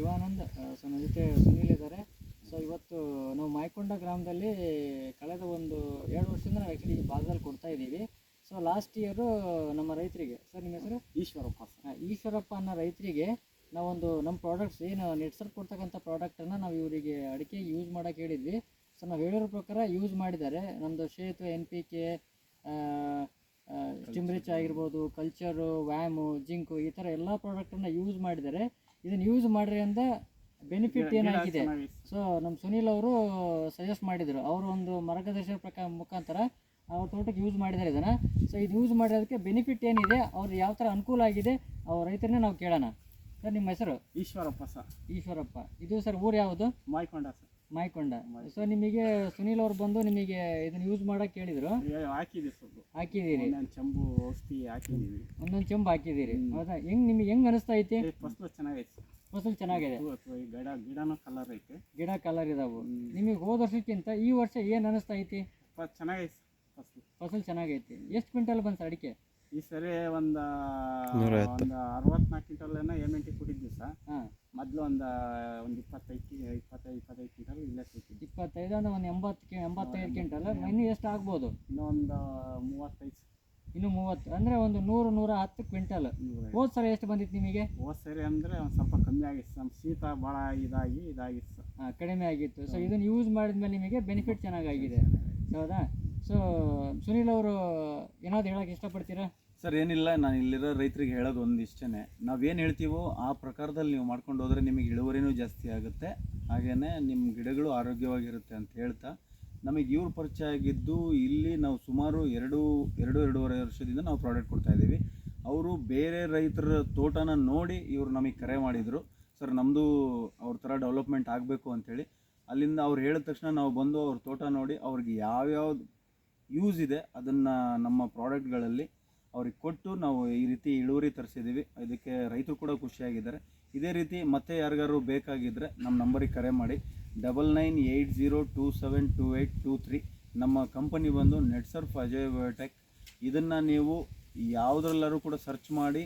Shivanand so ನನ್ನ ಜೊತೆ ಸುನೀಲ್ ಇದ್ದಾರೆ. ಸೊ ಇವತ್ತು ನಾವು ಮಾಯಕೊಂಡ ಗ್ರಾಮದಲ್ಲಿ ಕಳೆದ ಒಂದು ಎರಡು ವರ್ಷದಿಂದ ನಾವು ಆ್ಯಕ್ಚುಲಿ ಈ ಭಾಗದಲ್ಲಿ ಕೊಡ್ತಾ ಇದ್ದೀವಿ. ಸೊ ಲಾಸ್ಟ್ ಇಯರು ನಮ್ಮ ರೈತರಿಗೆ ಸರ್ ನಿಮ್ಮ ಹೆಸರು? ಈಶ್ವರಪ್ಪ ಈಶ್ವರಪ್ಪ ಅನ್ನೋ ರೈತರಿಗೆ ನಾವೊಂದು ನಮ್ಮ ಪ್ರಾಡಕ್ಟ್ಸ್ ಏನು ನೆಟ್ಸರ್ ಕೊಡ್ತಕ್ಕಂಥ ಪ್ರಾಡಕ್ಟನ್ನು ನಾವು ಇವರಿಗೆ ಅಡಿಕೆ ಯೂಸ್ ಮಾಡೋಕೆ ಹೇಳಿದ್ವಿ. ಸೊ ನಾವು ಹೇಳಿರೋ ಪ್ರಕಾರ ಯೂಸ್ ಮಾಡಿದ್ದಾರೆ. ನಮ್ಮದು ಶೇತು ಎನ್ ಪಿ ಕೆ ಚಿಮ್ರಿಚ್ ಆಗಿರ್ಬೋದು ಕಲ್ಚರು ವ್ಯಾಮು ಜಿಂಕು ಈ ಥರ ಎಲ್ಲ ಪ್ರಾಡಕ್ಟನ್ನು ಯೂಸ್ ಮಾಡಿದ್ದಾರೆ. ಇದನ್ನು ಯೂಸ್ ಮಾಡಿದ್ರಿಂದ ಬೆನಿಫಿಟ್ ಏನಾಗಿದೆ? ಸೊ ನಮ್ಮ ಸುನೀಲ್ ಅವರು ಸಜೆಸ್ಟ್ ಮಾಡಿದರು. ಅವರು ಒಂದು ಮಾರ್ಗದರ್ಶನ ಪ್ರಕಾರ ಮುಖಾಂತರ ಅವ್ರ ತೋಟಕ್ಕೆ ಯೂಸ್ ಮಾಡಿದ್ದಾರೆ ಇದನ್ನು. ಸೊ ಇದು ಯೂಸ್ ಮಾಡಿರೋದಕ್ಕೆ ಬೆನಿಫಿಟ್ ಏನಿದೆ? ಅವ್ರು ಯಾವ ಥರ ಅನುಕೂಲ ಆಗಿದೆ? ಅವ್ರ ರೈತರನ್ನೇ ನಾವು ಕೇಳೋಣ. ಸರ್ ನಿಮ್ಮ ಹೆಸರು? ಈಶ್ವರಪ್ಪ ಸರ್. ಈಶ್ವರಪ್ಪ. ಇದು ಸರ್ ಊರು ಯಾವುದು? ಮಾಯ್ಕೊಂಡ ಸರ್. ಮಾಯ್ಕೊಂಡ. ಸೊ ನಿಮಗೆ ಸುನೀಲ್ ಅವ್ರು ಬಂದು ನಿಮಗೆ ಇದನ್ನು ಯೂಸ್ ಮಾಡೋಕೆ ಕೇಳಿದರು. ಹಾಕಿದೆ ಸರ್. ಹಾಕಿದ್ದೀರಿ. ಒಂದೊಂದು ಚಂಬು ಔಷಧಿ ಹಾಕಿದ್ದೀವಿ. ಒಂದೊಂದು ಚಂಬು ಹಾಕಿದ್ದೀರಿ. ಹೌದಾ? ಹೆಂಗ್ ನಿಮಗೆ ಹೆಂಗ್ ಅನಿಸ್ತಾ ಐತಿ? ಫಸಲು ಚೆನ್ನಾಗೈತೆ. ಫಸಲು ಚೆನ್ನಾಗಿದೆ. ಗಿಡ ಗಿಡನೂ ಕಲರ್ ಐತೆ. ಗಿಡ ಕಲರ್ ಇದಾವು. ನಿಮಗೆ ಹೋದ ವರ್ಷಕ್ಕಿಂತ ಈ ವರ್ಷ ಏನು ಅನಿಸ್ತಾ ಐತಿ? ಚೆನ್ನಾಗೈತಿ ಫಸಲು. ಫಸಲು ಚೆನ್ನಾಗೈತಿ. ಎಷ್ಟು ಕ್ವಿಂಟಲ್ ಬಂತು ಅಡಿಕೆ? ಈ ಸರಿ ಒಂದು ಒಂದು ಅರವತ್ನಾಲ್ಕು ಕ್ವಿಂಟಲ್ ಏನೋ ಎಂಟಿ ಕೊಟ್ಟಿದ್ವಿ ಸರ್. ಹಾಂ. ಮೊದಲು ಒಂದು ಒಂದು ಇಪ್ಪತ್ತೈದು ಕಿ- ಇಪ್ಪತ್ತೈದು ಇಪ್ಪತ್ತೈದು ಕ್ವಿಂಟಲ್ ಇಲ್ಲೇ ಕೊಟ್ಟಿದ್ವಿ. ಇಪ್ಪತ್ತೈದು ಅಂದ್ರೆ ಒಂದು ಎಂಬತ್ತು ಕೆ ಎಂಬತ್ತೈದು ಕ್ವಿಂಟಲ್. ಇನ್ನೂ ಎಷ್ಟು ಆಗ್ಬೋದು? ಇನ್ನೊಂದು ಮೂವತ್ತೈದು ಇನ್ನು ಮೂವತ್ತು. ಅಂದರೆ ಒಂದು ನೂರು ನೂರ ಹತ್ತು ಕ್ವಿಂಟಲ್ ಹೋದ್ ಸಲ ಎಷ್ಟು ಬಂದಿತ್ತು ನಿಮಗೆ? ಹೋದ ಸರಿ ಅಂದರೆ ಒಂದು ಸ್ವಲ್ಪ ಕಮ್ಮಿ ಆಗಿತ್ತು ನಮ್ಮ ಶೀತ ಭಾಳ ಇದಾಗಿ ಇದಾಗಿತ್ತು ಹಾಂ ಕಡಿಮೆ ಆಗಿತ್ತು. ಸೊ ಇದನ್ನು ಯೂಸ್ ಮಾಡಿದ್ಮೇಲೆ ನಿಮಗೆ ಬೆನಿಫಿಟ್ ಚೆನ್ನಾಗಾಗಿದೆ. ಹೌದಾ? ಸೊ ಸುನೀಲ್ ಅವರು ಏನಾದ್ರು ಹೇಳೋಕೆ ಇಷ್ಟಪಡ್ತೀರಾ? ಸರ್, ಏನಿಲ್ಲ. ನಾನು ಇಲ್ಲಿರೋ ರೈತರಿಗೆ ಹೇಳೋದು ಒಂದು ಇಷ್ಟೇ ನಾವೇನು ಹೇಳ್ತೀವೋ ಆ ಪ್ರಕಾರದಲ್ಲಿ ನೀವು ಮಾಡ್ಕೊಂಡು ಹೋದರೆ ನಿಮಗೆ ಇಳುವರಿನೂ ಜಾಸ್ತಿ ಆಗುತ್ತೆ. ಹಾಗೇ ನಿಮ್ಮ ಗಿಡಗಳು ಆರೋಗ್ಯವಾಗಿರುತ್ತೆ ಅಂತ ಹೇಳ್ತಾ, ನಮಗೆ ಇವ್ರು ಪರಿಚಯ ಆಗಿದ್ದು ಇಲ್ಲಿ ನಾವು ಸುಮಾರು ಎರಡು ಎರಡು, ಎರಡೂವರೆ ವರ್ಷದಿಂದ ನಾವು ಪ್ರಾಡಕ್ಟ್ ಕೊಡ್ತಾ ಇದ್ದೀವಿ. ಅವರು ಬೇರೆ ರೈತರ ತೋಟನ ನೋಡಿ ಇವರು ನಮಗೆ ಕರೆ ಮಾಡಿದರು. ಸರ್ ನಮ್ಮದು ಅವ್ರ ಥರ ಡೆವಲಪ್ಮೆಂಟ್ ಆಗಬೇಕು ಅಂಥೇಳಿ ಅಲ್ಲಿಂದ ಅವ್ರು ಹೇಳಿದ ತಕ್ಷಣ ನಾವು ಬಂದು ಅವ್ರ ತೋಟ ನೋಡಿ ಅವ್ರಿಗೆ ಯಾವ್ಯಾವ್ದು ಯೂಸ್ ಇದೆ. ಅದನ್ನು ನಮ್ಮ ಪ್ರಾಡಕ್ಟ್ಗಳಲ್ಲಿ ಅವ್ರಿಗೆ ಕೊಟ್ಟು ನಾವು ಈ ರೀತಿ ಇಳುವರಿ ತರಿಸಿದ್ದೀವಿ ಇದಕ್ಕೆ ರೈತರು ಕೂಡ ಖುಷಿಯಾಗಿದ್ದಾರೆ. ಇದೇ ರೀತಿ ಮತ್ತೆ ಯಾರಿಗಾರು ಬೇಕಾಗಿದ್ದರೆ ನಮ್ಮ ನಂಬರಿಗೆ ಕರೆ ಮಾಡಿ. Double nine eight zero two seven two eight two three ನಮ್ಮ ಕಂಪನಿ ಬಂದು ನೆಟ್ಸರ್ಫ್ ಅಜಯ್ ಬಯೋಟೆಕ್ ಇದನ್ನು ನೀವು ಯಾವುದ್ರಲ್ಲಾದ್ರೂ ಕೂಡ ಸರ್ಚ್ ಮಾಡಿ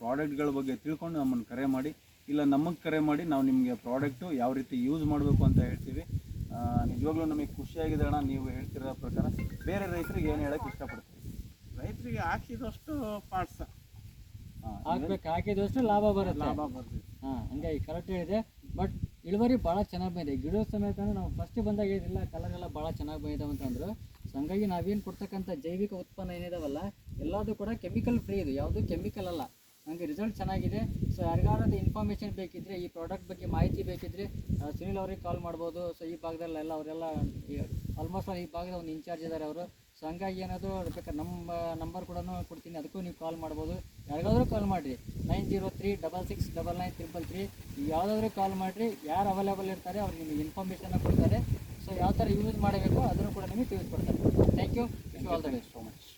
ಪ್ರಾಡಕ್ಟ್ಗಳ ಬಗ್ಗೆ ತಿಳ್ಕೊಂಡು ನಮ್ಮನ್ನು ಕರೆ ಮಾಡಿ. ಇಲ್ಲ ನಮಗೆ ಕರೆ ಮಾಡಿ, ನಾವು ನಿಮಗೆ ಪ್ರಾಡಕ್ಟು ಯಾವ ರೀತಿ ಯೂಸ್ ಮಾಡಬೇಕು ಅಂತ ಹೇಳ್ತೀವಿ. ನಿಜವಾಗ್ಲೂ ನಮಗೆ ಖುಷಿಯಾಗಿದೆ ಅಣ್ಣ ನೀವು ಹೇಳ್ತಿರೋ ಪ್ರಕಾರ. ಬೇರೆ ರೈತರಿಗೆ ಏನು ಹೇಳಕ್ಕೆ ಇಷ್ಟಪಡ್ತೀವಿ ರೈತರಿಗೆ ಹಾಕಿದಷ್ಟು ಪಾಡ್ಸ. ಹಾಂ ಹಾಕ್ಬೇಕು ಹಾಕಿದಷ್ಟು ಲಾಭ ಬರುತ್ತೆ. ಲಾಭ ಬರುತ್ತೆ ಹಾಂ ಹಂಗಾಗಿ ಕರೆಕ್ಟ್ ಹೇಳಿದೆ. ಬಟ್ ಇಳುವರಿ ಭಾಳ ಚೆನ್ನಾಗಿ ಬಂದಿದೆ. ಗಿಡ ಸಮೇತ ನಾವು ಫಸ್ಟ್ ಬಂದಾಗ ಹೇಳಿಲ್ಲ ಕಲರ್ ಎಲ್ಲ ಭಾಳ ಚೆನ್ನಾಗಿ ಬಂದಿದ್ದಾವೆ ಅಂತಂದ್ರು. ಸೊ ಹಂಗಾಗಿ ನಾವೇನು ಕೊಡ್ತಕ್ಕಂಥ ಜೈವಿಕ ಉತ್ಪನ್ನ ಏನಿದಾವಲ್ಲ ಎಲ್ಲದೂ ಕೂಡ ಕೆಮಿಕಲ್ ಫ್ರೀ ಇದು. ಯಾವುದು ಕೆಮಿಕಲ್ ಅಲ್ಲ. ಹಂಗೆ ರಿಸಲ್ಟ್ ಚೆನ್ನಾಗಿದೆ. ಸೊ ಯಾರಿಗಾರದ ಇನ್ಫಾರ್ಮೇಷನ್ ಬೇಕಿದ್ರೆ, ಈ ಪ್ರಾಡಕ್ಟ್ ಬಗ್ಗೆ ಮಾಹಿತಿ ಬೇಕಿದ್ರೆ ಸುನಿಲ್ ಅವ್ರಿಗೆ ಕಾಲ್ ಮಾಡ್ಬೋದು. ಸೊ ಈ ಭಾಗದಲ್ಲೆಲ್ಲ ಅವರೆಲ್ಲ ಆಲ್ಮೋಸ್ಟ್ ಈ ಭಾಗದ ಒಂದು ಇನ್ಚಾರ್ಜ್ ಇದ್ದಾರೆ ಅವರು. ಸೊ ಹಂಗಾಗಿ ಏನಾದರೂ ಬೇಕಾದ್ರೆ ನಮ್ಮ ನಂಬರ್ ಕೂಡ ಕೊಡ್ತೀನಿ. ಅದಕ್ಕೂ ನೀವು ಕಾಲ್ ಮಾಡ್ಬೋದು. ಯಾರಿಗಾದರೂ ಕಾಲ್ ಮಾಡಿರಿ. Nine zero three double six double nine triple three. ಯಾವುದಾದ್ರೂ ಕಾಲ್ ಮಾಡಿರಿ. ಯಾರು ಅವೈಲೇಬಲ್ ಇರ್ತಾರೆ ಅವ್ರಿಗೆ ನಿಮಗೆ ಇನ್ಫಾರ್ಮೇಷನ್ನ ಕೊಡ್ತಾರೆ. ಸೊ ಯಾವ ಥರ ಯೂಸ್ ಮಾಡಬೇಕು, ಅದನ್ನು ಕೂಡ ನಿಮಗೆ ತಿಳಿಸ್ಕೊಡ್ತಾರೆ. Thank you wish all the best so much